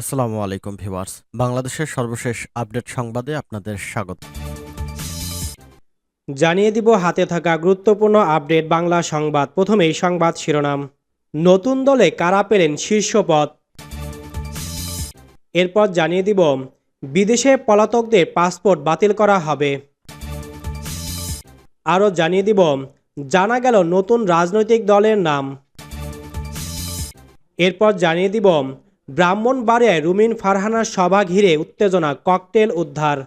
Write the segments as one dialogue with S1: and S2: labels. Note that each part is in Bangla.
S1: আসসালামু আলাইকুম ভিউয়ার্স। বাংলাদেশের সর্বশেষ আপডেট সংবাদে আপনাদের স্বাগত।
S2: জানিয়ে দিব হাতে থাকা গুরুত্বপূর্ণ আপডেট বাংলা সংবাদ। প্রথমেই সংবাদ শিরোনাম। নতুন দলে কারা পেলেন শীর্ষ পদ? এরপর জানিয়ে দিব, বিদেশে পলাতকদের পাসপোর্ট বাতিল করা হবে। আরও জানিয়ে দিব, জানা গেল নতুন রাজনৈতিক দলের নাম। এরপর জানিয়ে দিব ব্রাহ্মণবাড়িয়ায় রুমিন ফারহানার সভা ঘিরে উত্তেজনা, ককটেল উদ্ধার।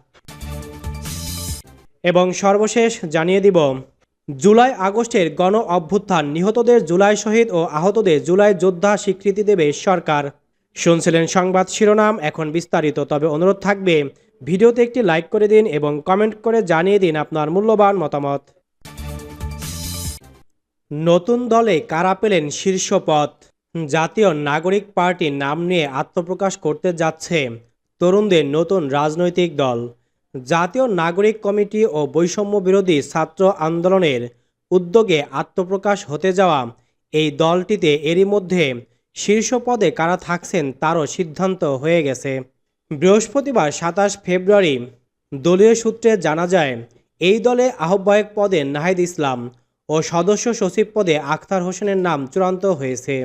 S2: এবং সর্বশেষ জানিয়ে দিব, জুলাই আগস্টের গণ অভ্যুত্থান, নিহতদের জুলাই শহীদ ও আহতদের জুলাই যোদ্ধা স্বীকৃতি দেবে সরকার। শুনছিলেন সংবাদ শিরোনাম, এখন বিস্তারিত, তবে অনুরোধ থাকবে, ভিডিওতে একটি লাইক করে দিন এবং কমেন্ট করে জানিয়ে দিন আপনার মূল্যবান মতামত। নতুন দলে কারা পেলেন শীর্ষ পদ জাতীয় নাগরিক পার্টির নাম নিয়ে আত্মপ্রকাশ করতে যাচ্ছে তরুণদের নতুন রাজনৈতিক দল। জাতীয় নাগরিক কমিটি ও বৈষম্য বিরোধী ছাত্র আন্দোলনের উদ্যোগে আত্মপ্রকাশ হতে যাওয়া এই দলটিতে এরই মধ্যে শীর্ষ পদে কারা থাকছেন তারও সিদ্ধান্ত হয়ে গেছে। বৃহস্পতিবার সাতাশ ফেব্রুয়ারি দলীয় সূত্রে জানা যায়, এই দলে আহ্বায়ক পদে নাহিদ ইসলাম ও সদস্য সচিব পদে আখতার হোসেনের নাম চূড়ান্ত হয়েছে।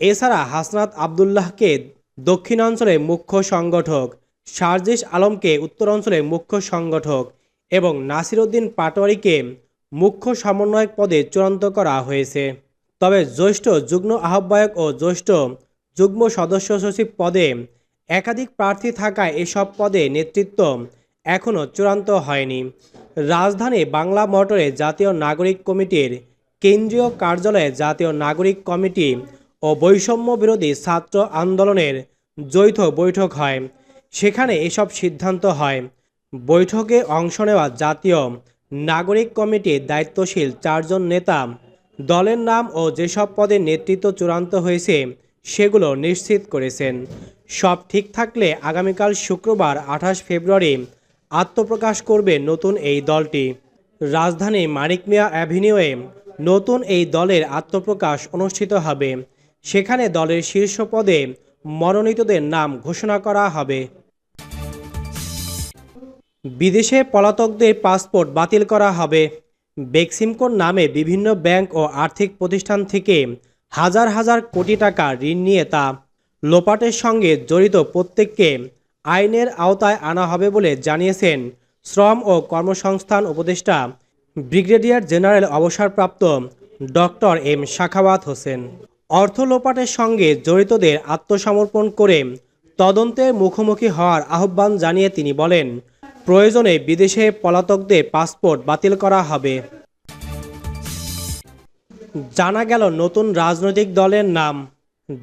S2: এছাড়া হাসনাত আবদুল্লাহকে দক্ষিণাঞ্চলের মুখ্য সংগঠক শারজিস আলমকে উত্তরাঞ্চলের মুখ্য সংগঠক এবং নাসিরউদ্দিন পাটোয়ারিকে মুখ্য সমন্বয়ক পদে চূড়ান্ত করা হয়েছে। তবে জ্যেষ্ঠ যুগ্ম আহ্বায়ক ও জ্যেষ্ঠ যুগ্ম সদস্য সচিব পদে একাধিক প্রার্থী থাকায় এসব পদে নেতৃত্ব এখনও চূড়ান্ত হয়নি। রাজধানী বাংলা মোটরে জাতীয় নাগরিক কমিটির কেন্দ্রীয় কার্যালয়ে জাতীয় নাগরিক কমিটি ও বৈষম্য বিরোধী ছাত্র আন্দোলনের যৌথ বৈঠক হয়। সেখানে এসব সিদ্ধান্ত হয়। বৈঠকে অংশ নেওয়া জাতীয় নাগরিক কমিটির দায়িত্বশীল চারজন নেতা, দলের নাম ও যেসব পদে নেতৃত্ব চূড়ান্ত হয়েছে, সেগুলো নিশ্চিত করেছেন। সব ঠিক থাকলে আগামীকাল শুক্রবার আঠাশ ফেব্রুয়ারি আত্মপ্রকাশ করবে নতুন এই দলটি। রাজধানী মানিক মিয়া অ্যাভিনিউয়ে নতুন এই দলের আত্মপ্রকাশ অনুষ্ঠিত হবে। সেখানে দলের শীর্ষ পদে মনোনীতদের নাম ঘোষণা করা হবে। বিদেশে পলাতকদের পাসপোর্ট বাতিল করা হবে। বেক্সিমকোর নামে বিভিন্ন ব্যাংক ও আর্থিক প্রতিষ্ঠান থেকে হাজার হাজার কোটি টাকা ঋণ নিয়ে তা লোপাটের সঙ্গে জড়িত প্রত্যেককে আইনের আওতায় আনা হবে বলে জানিয়েছেন শ্রম ও কর্মসংস্থান উপদেষ্টা ব্রিগেডিয়ার জেনারেল অবসরপ্রাপ্ত ডক্টর এম শাখাওয়াত হোসেন। অর্থ লোপাটের সঙ্গে জড়িতদের আত্মসমর্পণ করে তদন্তের মুখোমুখি হওয়ার আহ্বান জানিয়ে তিনি বলেন, প্রয়োজনে বিদেশে পলাতকদের পাসপোর্ট বাতিল করা হবে। জানা গেল নতুন রাজনৈতিক দলের নাম।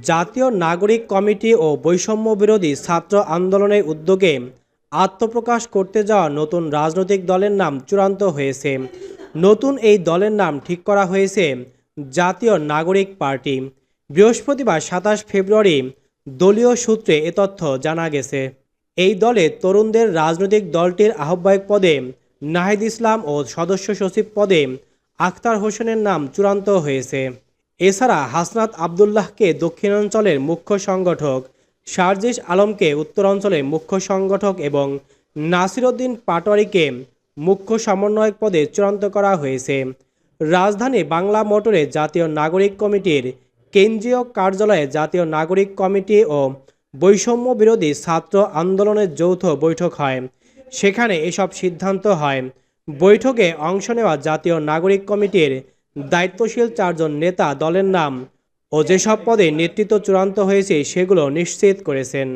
S2: জাতীয় নাগরিক কমিটি ও বৈষম্য বিরোধী ছাত্র আন্দোলনের উদ্যোগে আত্মপ্রকাশ করতে যাওয়া নতুন রাজনৈতিক দলের নাম চূড়ান্ত হয়েছে। নতুন এই দলের নাম ঠিক করা হয়েছে। জাতীয় নাগরিক পার্টি। বৃহস্পতিবার সাতাশ ফেব্রুয়ারি দলীয় সূত্রে এ তথ্য জানা গেছে। এই দলে তরুণদের রাজনৈতিক দলটির আহ্বায়ক পদে নাহিদ ইসলাম ও সদস্য সচিব পদে আখতার হোসেনের নাম চূড়ান্ত হয়েছে। এছাড়া হাসনাত আবদুল্লাহকে দক্ষিণাঞ্চলের মুখ্য সংগঠক, শারজিস আলমকে উত্তরাঞ্চলের মুখ্য সংগঠক এবং নাসিরউদ্দিন পাটোয়ারিকে মুখ্য সমন্বয়ক পদে চূড়ান্ত করা হয়েছে। রাজধানী বাংলা মোটরে জাতীয় নাগরিক কমিটির কেন্দ্রীয় কার্যালয়ে জাতীয় নাগরিক কমিটি ও বৈষম্য বিরোধী ছাত্র আন্দোলনের যৌথ বৈঠক হয়। সেখানে এসব সিদ্ধান্ত হয়। বৈঠকে অংশ নেওয়া জাতীয় নাগরিক কমিটির দায়িত্বশীল চারজন নেতা দলের নাম ও যেসব পদে নেতৃত্ব চূড়ান্ত হয়েছে সেগুলো নিশ্চিত করেছেন।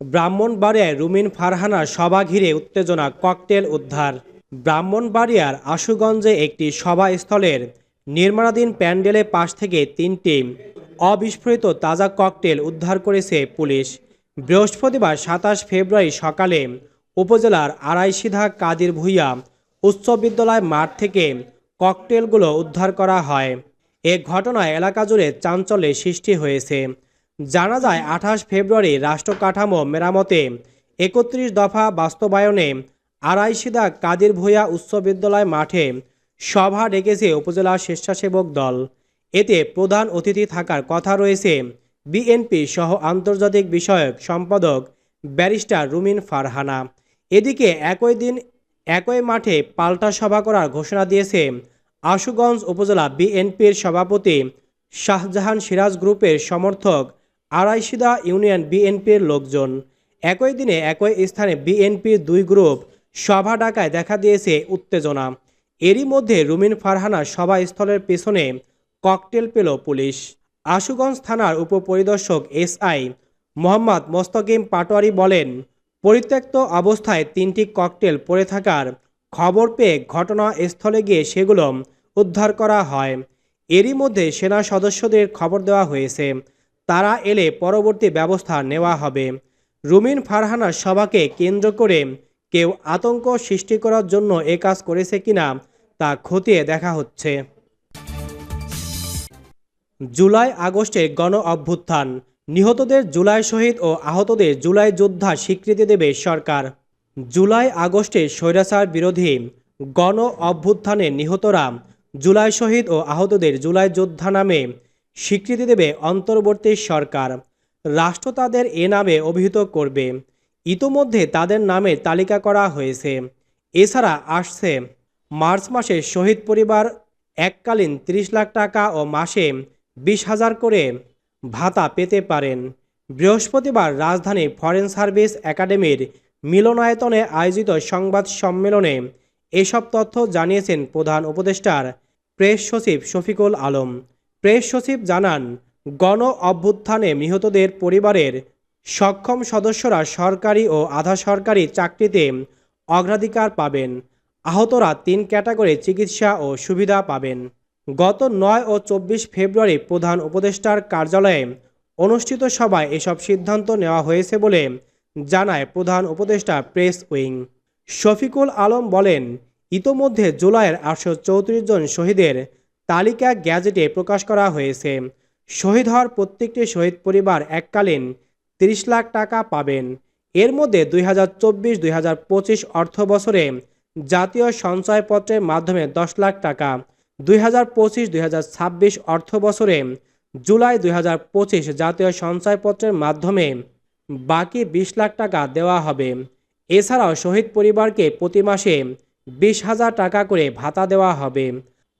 S2: ব্রাহ্মণবাড়িয়ায় রুমিন ফারহানা সভা ঘিরে উত্তেজনা, ককটেল উদ্ধার। ব্রাহ্মণবাড়িয়ার আশুগঞ্জে একটি সভাস্থলের নির্মাণাধীন প্যান্ডেলের পাশ থেকে তিনটি অবিস্ফোরিত তাজা ককটেল উদ্ধার করেছে পুলিশ। বৃহস্পতিবার সাতাশ ফেব্রুয়ারি সকালে উপজেলার আড়াইশিধা কাদির ভূঁইয়া উচ্চ বিদ্যালয় মাঠ থেকে ককটেলগুলো উদ্ধার করা হয়। এ ঘটনায় এলাকা জুড়ে চাঞ্চল্যের সৃষ্টি হয়েছে। জানা যায়, আঠাশ ফেব্রুয়ারি রাষ্ট্রকাঠামো মেরামতে একত্রিশ দফা বাস্তবায়নে আড়াইশিদা কাদির ভূঁইয়া উচ্চ বিদ্যালয় মাঠে সভা ডেকেছে উপজেলা স্বেচ্ছাসেবক দল। এতে প্রধান অতিথি থাকার কথা রয়েছে বিএনপি সহ আন্তর্জাতিক বিষয়ক সম্পাদক ব্যারিস্টার রুমিন ফারহানা। এদিকে একই দিন একই মাঠে পাল্টা সভা করার ঘোষণা দিয়েছে আশুগঞ্জ উপজেলা বিএনপির সভাপতি শাহজাহান সিরাজ গ্রুপের সমর্থক আড়াইশিদা ইউনিয়ন বিএনপির লোকজন। একই দিনে একই স্থানে বিএনপির দুই গ্রুপ সভা ডাকায় দেখা দিয়েছে উত্তেজনা। এরই মধ্যে রুমিন ফারহানা সভাস্থলের পেছনে ককটেল পেল পুলিশ। আশুগঞ্জ থানার উপপরিদর্শক এসআই মোহাম্মদ মোস্তকিম পাটোয়ারি বলেন, পরিত্যক্ত অবস্থায় তিনটি ককটেল পড়ে থাকার খবর পেয়ে ঘটনাস্থলে গিয়ে সেগুলো উদ্ধার করা হয়। এরই মধ্যে সেনা সদস্যদের খবর দেওয়া হয়েছে, তারা এলে পরবর্তী ব্যবস্থা নেওয়া হবে। রুমিন ফারহানার সভাকে কেন্দ্র করে কেউ আতঙ্ক সৃষ্টি করার জন্য এ কাজ করেছে কিনা তা খতিয়ে দেখা হচ্ছে। জুলাই আগস্টে গণ অভ্যুত্থান। নিহতদের জুলাই শহীদ ও আহতদের জুলাই যোদ্ধা স্বীকৃতি দেবে সরকার। জুলাই আগস্টে স্বৈরাচার বিরোধী গণ অভ্যুত্থানে নিহতরা জুলাই শহীদ ও আহতদের জুলাই যোদ্ধা নামে স্বীকৃতি দেবে অন্তর্বর্তী সরকার। রাষ্ট্র তাদের এ নামে অভিহিত করবে। ইতোমধ্যে তাদের নামে তালিকা করা হয়েছে। এছাড়া আসছে মার্চ মাসে শহীদ পরিবার এককালীন ৩০ লাখ টাকা ও মাসে বিশ হাজার করে ভাতা পেতে পারেন। বৃহস্পতিবার রাজধানী ফরেন সার্ভিস একাডেমির মিলনায়তনে আয়োজিত সংবাদ সম্মেলনে এসব তথ্য জানিয়েছেন প্রধান উপদেষ্টার প্রেস সচিব শফিকুল আলম। প্রেস সচিব জানান, গণ অভ্যুত্থানে নিহতদের পরিবারের সক্ষম সদস্যরা সরকারি ও আধা সরকারি চাকরিতে অগ্রাধিকার পাবেন। আহতরা তিন ক্যাটাগরি চিকিৎসা ও সুবিধা পাবেন। গত নয় ও চব্বিশ ফেব্রুয়ারি প্রধান উপদেষ্টার কার্যালয়ে অনুষ্ঠিত সভায় এসব সিদ্ধান্ত নেওয়া হয়েছে বলে জানায় প্রধান উপদেষ্টা প্রেস উইং। শফিকুল আলম বলেন, ইতোমধ্যে জুলাইয়ের আটশো চৌত্রিশ জন শহীদের তালিকা গ্যাজেটে প্রকাশ করা হয়েছে। শহীদ হওয়ার প্রত্যেকটি শহীদ পরিবার এককালীন তিরিশ লাখ টাকা পাবেন। এর মধ্যে দুই হাজার চব্বিশ, দুই হাজার পঁচিশ অর্থ বছরে জাতীয় সঞ্চয়পত্রের মাধ্যমে দশ লাখ টাকা। দুই হাজার পঁচিশ, দুই হাজার ছাব্বিশ অর্থ বছরে জুলাই, দুই হাজার পঁচিশ জাতীয় সঞ্চয়পত্রের মাধ্যমে বাকি বিশ লাখ টাকা দেওয়া হবে। এছাড়াও শহীদ পরিবারকে প্রতি মাসে বিশ হাজার টাকা করে ভাতা দেওয়া হবে।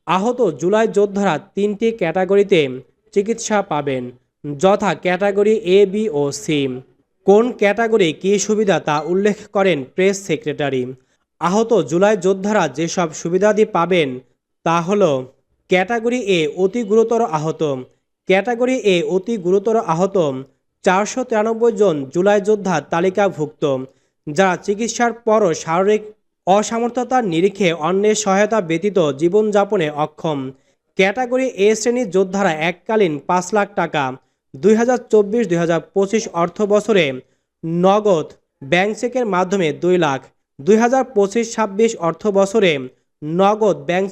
S2: আহত জুলাই যোদ্ধারা তিনটি ক্যাটাগরিতে চিকিৎসা পাবেন। যথা ক্যাটাগরি এ বি ও সি কোন ক্যাটাগরি কী সুবিধা তা উল্লেখ করেন প্রেস সেক্রেটারি। আহত জুলাই যোদ্ধারা যেসব সুবিধাদি পাবেন তা হলো ক্যাটাগরি এ অতি গুরুতর আহত, ক্যাটাগরি এ অতি গুরুতর আহত, চারশো তিরানব্বই জন জুলাই যোদ্ধা তালিকাভুক্ত, যারা চিকিৎসার পরও শারীরিক অসামর্থ্যতার নিরিখে অন্যের সহায়তা ব্যতীত জীবনযাপনে অক্ষম। ক্যাটাগরি এ শ্রেণির যোদ্ধারা এককালীন পাঁচ লাখ টাকা দুই হাজার চব্বিশ দুই হাজার পঁচিশ অর্থ বছরে নগদ ব্যাংক চেকের মাধ্যমে দুই লাখ দুই হাজার পঁচিশ ছাব্বিশ অর্থ বছরে নগদ ব্যাংক